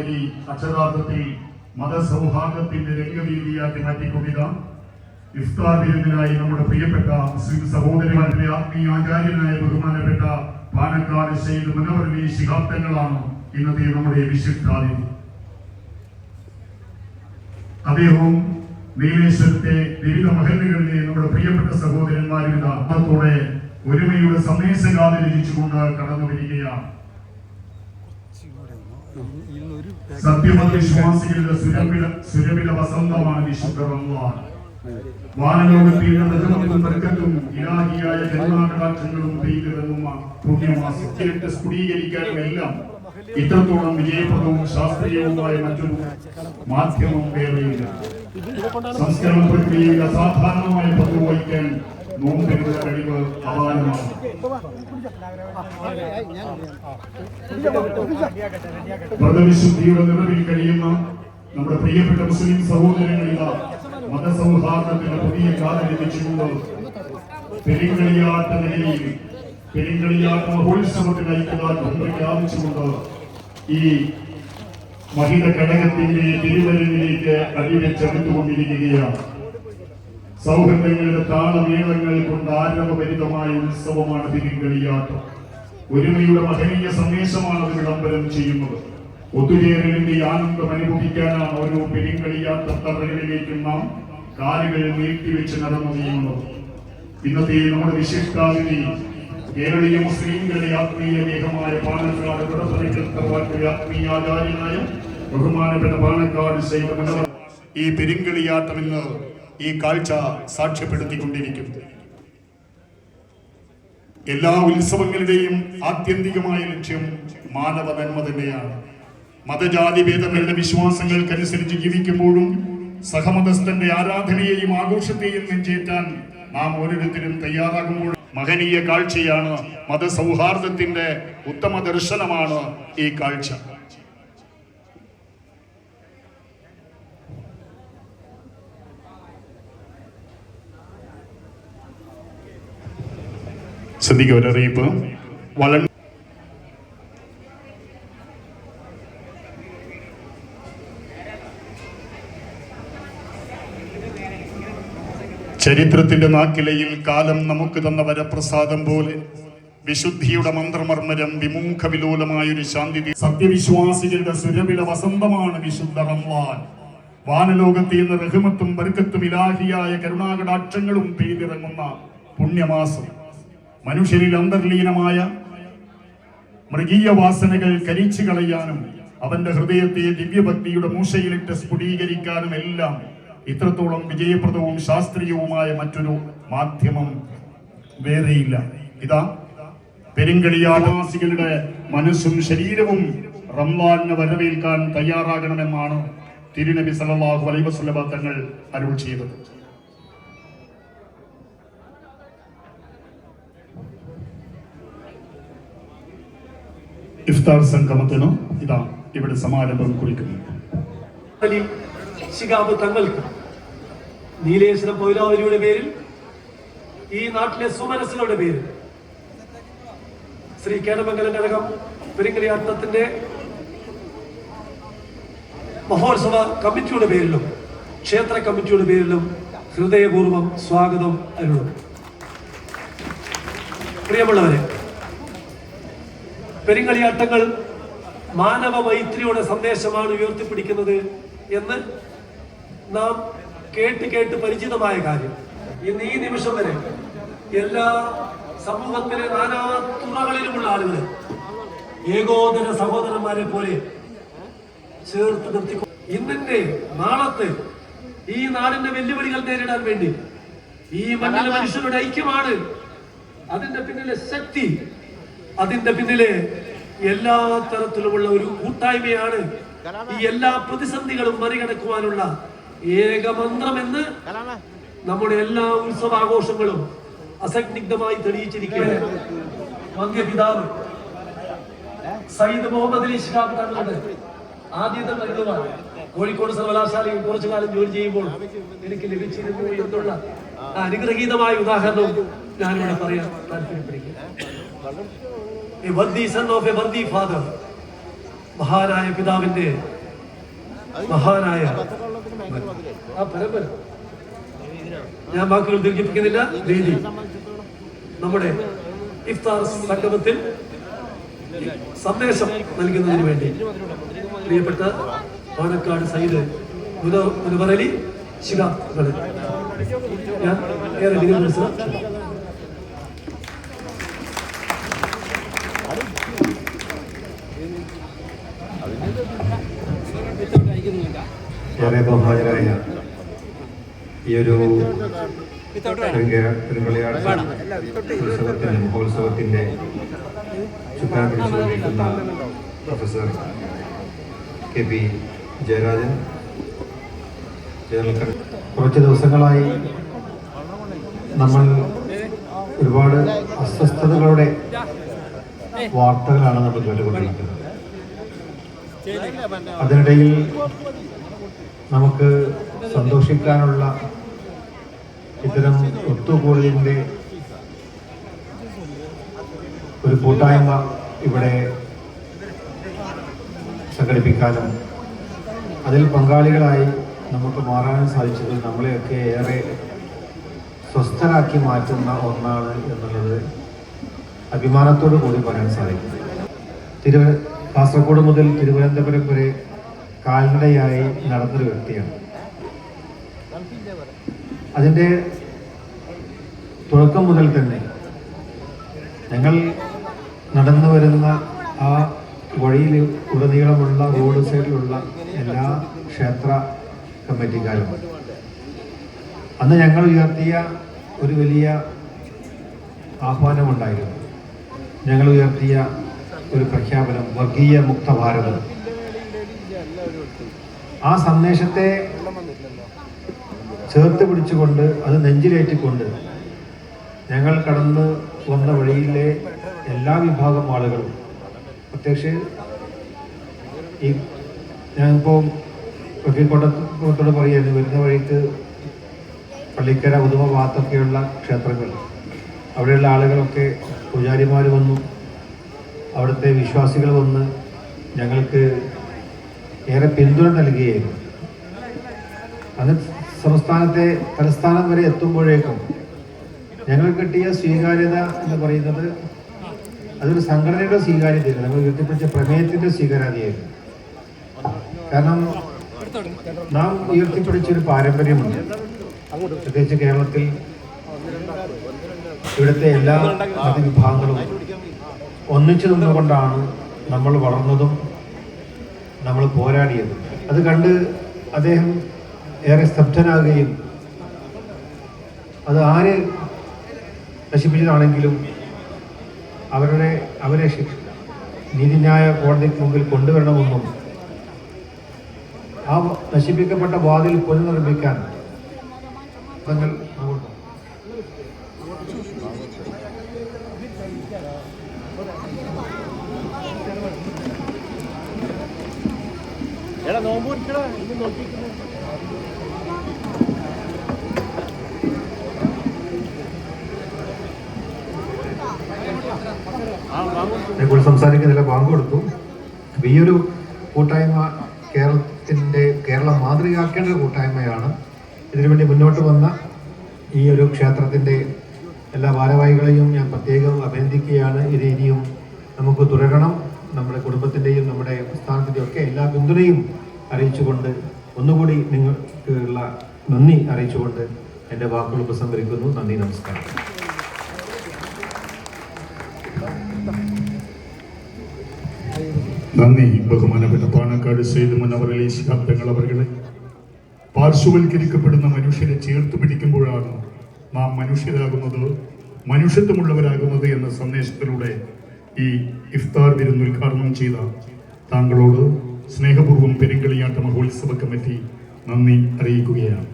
വേദി അക്ഷരാർത്ഥത്തിൽ മതസൗഹാർദ്ദത്തിന്റെ രംഗവീതിയാക്കി മാറ്റിക്കൊണ്ടിത ഇഫ്താർ വിരുന്നിനായി നമ്മുടെ പ്രിയപ്പെട്ട മുസ്ലിം സഹോദരിമാരുടെ ആത്മീയ ആചാര്യനായ ബഹുമാനപ്പെട്ട പാലക്കാട് ശൈല മുനവർലി ശിഹാബ്ദങ്ങളാണ് ഇന്നത്തെ നമ്മുടെ വിശിഷ്ടാതിഥി അദ്ദേഹവും നീലേശ്വരത്തെ വിവിധ മഹലുകളിലെ നമ്മുടെ പ്രിയപ്പെട്ട സഹോദരന്മാരുടെ അർത്ഥത്തോടെ ഒരുമയുടെ സന്ദേശഗാഥ രചിച്ചുകൊണ്ട് കടന്നു വരികയാണ് സത്യമത വിശ്വാസികളുടെ സുരഭില സുരഭില വസന്തമാണ് വിശുദ്ധ റമളാൻ വാനലോകത്തിൽ റഹ്മത്തും ബർക്കത്തും ഇലാഹിയായ ജന്മാകടാക്ഷങ്ങളും പെയ്തിറങ്ങുന്ന പുണ്യമാസം സ്ഫുടീകരിക്കാനും എല്ലാം ഇത്രത്തോളം വിജയപ്രദവും ശാസ്ത്രീയവുമായ മറ്റൊരു മാധ്യമം വേറെയില്ല. സംസ്കരണ പ്രക്രിയയിൽ അസാധാരണമായ പങ്ക് നോമ്പിന്റെ കഴിവ് അപാരമാണ്. വ്രതവിശുദ്ധിയുടെ നിറവിൽ കഴിയുന്ന നമ്മുടെ പ്രിയപ്പെട്ട മുസ്ലിം സഹോദരങ്ങളിത മതസൗഹാർദ്ദത്തിന്റെ പുതിയ കാല ലഭിച്ചുകൊണ്ട് പെരിങ്കളിയാട്ട നിലയിൽ പെരിങ്കളിയാട്ട മഹോത്സവത്തിന് ഐക്യദാർഢ്യം പ്രഖ്യാപിച്ചുകൊണ്ട് ഈ മഹിത ഘടകത്തിന്റെ തിരുവരവിലേക്ക് അടിവെച്ചെടുത്തുകൊണ്ടിരിക്കുകയാണ്. സൗഹൃദങ്ങളുടെ താളമേളങ്ങൾ കൊണ്ട് ആരവഭരിതമായ ഉത്സവമാണ് തിരുങ്കളിയാട്ടം ഒരുമയുടെ മഹനീയ സന്ദേശമാണ് അത് വിളംബരം ചെയ്യുന്നത്. ഒത്തുചേരലിന്റെ ആനന്ദം അനുഭവിക്കാനാണ് ഓരോ പെരിങ്കളിയാത്ത തറകളിലേക്കും നാം കാലുകൾ നീട്ടിവെച്ച് നടന്നു നീങ്ങുന്നത്. ഇന്നത്തെ നമ്മുടെ വിശിഷ്ടാതിഥി കേരളീയ മുസ്ലിംകളുടെ ആത്മീയ ദേഹമായ പാലക്കാട് വിടപ്പറിക്കത്തവാക്കിയ ആത്മീയാചാര്യനായ ബഹുമാനപ്പെട്ട പാലക്കാട് ഈ പെരിങ്കളിയാട്ടം ഈ കാഴ്ച സാക്ഷ്യപ്പെടുത്തിക്കൊണ്ടിരിക്കും എല്ലാ ഉത്സവങ്ങളുടെയും ആത്യന്തികമായ ലക്ഷ്യം മാനവ നന്മ തന്നെയാണ്. മതജാതി ഭേദങ്ങളുടെ വിശ്വാസങ്ങൾക്കനുസരിച്ച് ജീവിക്കുമ്പോഴും സഹമതസ്ഥന്റെ ആരാധനയെയും ആഘോഷത്തെയും നെഞ്ചേറ്റാൻ നാം ഓരോരുത്തരും തയ്യാറാകുമ്പോൾ മഹനീയ കാഴ്ചയാണ് മതസൗഹാർദ്ദത്തിന്റെ ഉത്തമ ദർശനമാണ് ഈ കാഴ്ച. ശ്രദ്ധിക്കുക ഒരറിയിപ്പ്. വള ചരിത്രത്തിന്റെ നാക്കിലയിൽ കാലം നമുക്ക് തന്ന വരപ്രസാദം പോലെ വിശുദ്ധിയുടെ മന്ത്രമർമ്മരം വിമുഖ വിലോലമായൊരു ശാന്തി സത്യവിശ്വാസികളുടെ സുരവില വസന്തമാണ് വിശുദ്ധ റംവാൻ വാനലോകത്തിൽ നിന്ന് റഹ്മത്തും ബർക്കത്തും ഇലാഹിയായ കരുണാകടാക്ഷങ്ങളും പെയ്തിറങ്ങുന്ന പുണ്യമാസം. മനുഷ്യരിൽ അന്തർലീനമായ മൃഗീയ വാസനകൾ കരിച്ചു കളയാനും അവന്റെ ഹൃദയത്തെ ദിവ്യഭക്തിയുടെ മൂശയിലിട്ട് സ്ഫുടീകരിക്കാനും എല്ലാം ഇത്രത്തോളം വിജയപ്രദവും ശാസ്ത്രീയവുമായ മറ്റൊരു മാധ്യമം വേറെയില്ല. ഇതാ പെരുങ്കളിയാവാസികളുടെ മനസ്സും ശരീരവും റംലാലിനെ വരവേൽക്കാൻ തയ്യാറാകണമെന്നാണ് തിരുനബി സല്ലല്ലാഹു അലൈവസുലഭ തങ്ങൾ അരുൾ ചെയ്തത്. ഇഫ്താർ സംഗമത്തിനോ ഇതാ ഇവിടെ സമാരംഭം കുറിക്കുന്നു. ശിഖാബ് തങ്ങൾക്ക് നീലേശ്വരം പൗരാവലിയുടെ പേരിൽ ഈ നാട്ടിലെ സുമനസ്സുകളുടെ പേരിൽ ശ്രീ കേരമംഗലം കഴകം പെരിങ്കലിയാട്ടത്തിന്റെ മഹോത്സവ കമ്മിറ്റിയുടെ പേരിലും ക്ഷേത്ര കമ്മിറ്റിയുടെ പേരിലും ഹൃദയപൂർവം സ്വാഗതം അരുളും പ്രിയമുള്ളവരെ പെരിങ്കളിയാട്ടങ്ങൾ മാനവ മൈത്രിയുടെ സന്ദേശമാണ് ഉയർത്തിപ്പിടിക്കുന്നത് എന്ന് നാം കേട്ട് കേട്ട് പരിചിതമായ കാര്യം. ഇന്ന് ഈ നിമിഷം വരെ എല്ലാ സമൂഹത്തിലെ നാനാ തുറകളിലുമുള്ള ആളുകൾ ഏകോദര സഹോദരന്മാരെ പോലെ ചേർത്ത് നിർത്തി ഇന്നിന്റെ നാളത്തെ ഈ നാടിന്റെ വെല്ലുവിളികൾ നേരിടാൻ വേണ്ടി ഈ മണ്ണിലെ മനുഷ്യരുടെ ഐക്യമാണ്. അതിന്റെ പിന്നിലെ ശക്തി അതിന്റെ പിന്നിലെ എല്ലാ തരത്തിലുമുള്ള ഒരു കൂട്ടായ്മയാണ് ഈ എല്ലാ പ്രതിസന്ധികളും മറികടക്കുവാനുള്ള ഏക മന്ത്രമെന്ന് നമ്മുടെ എല്ലാ ഉത്സവാഘോഷങ്ങളും അസഗ്നിഗ്ധമായി തെളിയിച്ചിരിക്കുകയാണ്. വന്ധ്യപിതാവ് സയ്യിദ് മുഹമ്മദ് അലി ശിഹാബ് തങ്ങളുടെ ആദ്യത്തെ മരുന്നുമാണ്. കോഴിക്കോട് സർവകലാശാലയിൽ കുറച്ചു കാലം ജോലി ചെയ്യുമ്പോൾ എനിക്ക് ലഭിച്ചിരുന്നു എന്നുള്ള അനുഗ്രഹീതമായ ഉദാഹരണവും ഞാനിവിടെ പറയാൻ താല്പര്യപ്പെടുകയാണ്. Father. മഹാനായ പിതാവിന്റെ മഹാനായ ഞാൻ വാക്കുകൾ ദീർഘിപ്പിക്കുന്നില്ല. രീതി. നമ്മുടെ ഇഫ്താർ സംഗമത്തിൽ സന്ദേശം നൽകുന്നതിന് വേണ്ടി പ്രിയപ്പെട്ട പാണക്കാട് സൈഡ് മുനവറലി ശിഖാ ഞാൻ ഏറെ വിനോദ ഏറെ ബഹുമാനരായ ഈ ഒരു പെരുങ്കളിയാട്ട ഉത്സവത്തിന്റെ മഹോത്സവത്തിന്റെ ചുക്കാൻ പിടിച്ചുകൊണ്ടിരിക്കുന്ന professor K P Jayarajan. General കുറച്ച് ദിവസങ്ങളായി നമ്മൾ ഒരുപാട് അസ്വസ്ഥതകളുടെ വാർത്തകളാണ് നമ്മൾ കേട്ടുകൊണ്ടിരിക്കുന്നത്. അതിനിടയിൽ നമുക്ക് സന്തോഷിക്കാനുള്ള ഇത്തരം ഒത്തുകൂടലിന്റെ ഒരു കൂട്ടായ്മ ഇവിടെ സംഘടിപ്പിക്കാനും അതിൽ പങ്കാളികളായി നമുക്ക് മാറാനും സാധിച്ചതിൽ നമ്മളെയൊക്കെ ഏറെ സ്വസ്ഥരാക്കി മാറ്റുന്ന ഒന്നാണ് എന്നുള്ളത് അഭിമാനത്തോടു കൂടി പറയാൻ സാധിക്കും. തിരുവ കാസർഗോഡ് മുതൽ തിരുവനന്തപുരം വരെ കാൽനടയായി നടന്നൊരു വ്യക്തിയാണ്. അതിന്റെ തുടക്കം മുതൽ തന്നെ ഞങ്ങൾ നടന്നു വരുന്ന ആ വഴിയിൽ ഉടനീളമുള്ള റോഡ് സൈഡിലുള്ള എല്ലാ ക്ഷേത്ര കമ്മിറ്റിക്കാരും. അന്ന് ഞങ്ങൾ ഉയർത്തിയ ഒരു വലിയ ആഹ്വാനമുണ്ടായിരുന്നു. ഞങ്ങൾ ഉയർത്തിയ ഒരു പ്രഖ്യാപനം വർഗീയ മുക്ത ഭാരതം ആ സന്ദേശത്തെ ചേർത്ത് പിടിച്ചുകൊണ്ട് അത് നെഞ്ചിലേറ്റിക്കൊണ്ട് ഞങ്ങൾ കടന്ന് വന്ന വഴിയിലെ എല്ലാ വിഭാഗം ആളുകളും പ്രത്യേകിച്ച് ഈ ഞാനിപ്പോൾ കോട്ടത്തോട് പറയുന്നു വരുന്ന വഴിക്ക് പള്ളിക്കര ഉദുമ ഭാഗത്തൊക്കെയുള്ള ക്ഷേത്രങ്ങൾ. അവിടെയുള്ള ആളുകളൊക്കെ പൂജാരിമാർ വന്നു. അവിടുത്തെ വിശ്വാസികൾ വന്ന് ഞങ്ങൾക്ക് ഏറെ പിന്തുണ നൽകുകയായിരുന്നു അത് സംസ്ഥാനത്തെ തലസ്ഥാനം വരെ എത്തുമ്പോഴേക്കും ഞങ്ങൾ കിട്ടിയ സ്വീകാര്യത എന്ന് പറയുന്നത് അതൊരു സംഘടനയുടെ സ്വീകാര്യതയില്ല നമ്മൾ ഉയർത്തിപ്പിടിച്ച പ്രമേയത്തിന്റെ സ്വീകാര്യതയായിരുന്നു. കാരണം നാം ഉയർത്തിപ്പിടിച്ചൊരു പാരമ്പര്യമുണ്ട്. പ്രത്യേകിച്ച് കേരളത്തിൽ ഇവിടുത്തെ എല്ലാ മതവിഭാഗങ്ങളും ഒന്നിച്ചു നിന്നുകൊണ്ടാണ് നമ്മൾ വളർന്നതും നമ്മൾ പോരാടിയത്. അത് കണ്ട് അദ്ദേഹം ഏറെ സ്തബ്ധനാകുകയും അത് ആര് നശിപ്പിച്ചതാണെങ്കിലും അവരുടെ അവരെ ശിക്ഷ നീതിന്യായ കോടതിക്ക് മുമ്പിൽ കൊണ്ടുവരണമെന്നും ആ നശിപ്പിക്കപ്പെട്ട വാതിൽ പുനർനിർമ്മിക്കാൻ തങ്ങൾ എടാ നോമ്പ് പിടിക്കടാ ഇത് നോക്കിക്കുന്നു സംസാരിക്കുന്നില്ല ബാങ്ക് ഈ ഒരു കൂട്ടായ്മ കേരളത്തിന്റെ കേരളം മാതൃകയാക്കേണ്ട ഒരു കൂട്ടായ്മയാണ്. ഇതിനുവേണ്ടി മുന്നോട്ട് വന്ന ഈ ഒരു ക്ഷേത്രത്തിന്റെ എല്ലാ ഭാരവാഹികളെയും ഞാൻ പ്രത്യേകം അഭിനന്ദിക്കുകയാണ്. ഇത് ഇനിയും നമുക്ക് തുടരണം. നമ്മുടെ കുടുംബത്തിന്റെയും നമ്മുടെ സ്ഥാനത്തിന്റെയും ഒക്കെ എല്ലാ പിന്തുണയും അറിയിച്ചുകൊണ്ട് ഒന്നുകൂടി നിങ്ങൾക്ക് ഉള്ള നന്ദി അറിയിച്ചുകൊണ്ട് എന്റെ വാക്കുകൾ ഉപസംഹരിക്കുന്നു നന്ദി നമസ്കാരം. നന്ദി ബഹുമാനപ്പെട്ട പാണക്കാട് സെയ്ത് മുന്നവറിലെ ശാബ്ദങ്ങൾ അവരുടെ പാർശ്വവൽക്കരിക്കപ്പെടുന്ന മനുഷ്യരെ ചേർത്ത് പിടിക്കുമ്പോഴാണ് നാം മനുഷ്യരാകുന്നത് മനുഷ്യത്വമുള്ളവരാകുന്നത് എന്ന സന്ദേശത്തിലൂടെ ഈ ഇഫ്താർ വിരുന്ന് ഉദ്ഘാടനം ചെയ്ത താങ്കളോട് സ്നേഹപൂർവം പെരുങ്കളിയാട്ട മഹോത്സവ കമ്മിറ്റി നന്ദി അറിയിക്കുകയാണ്.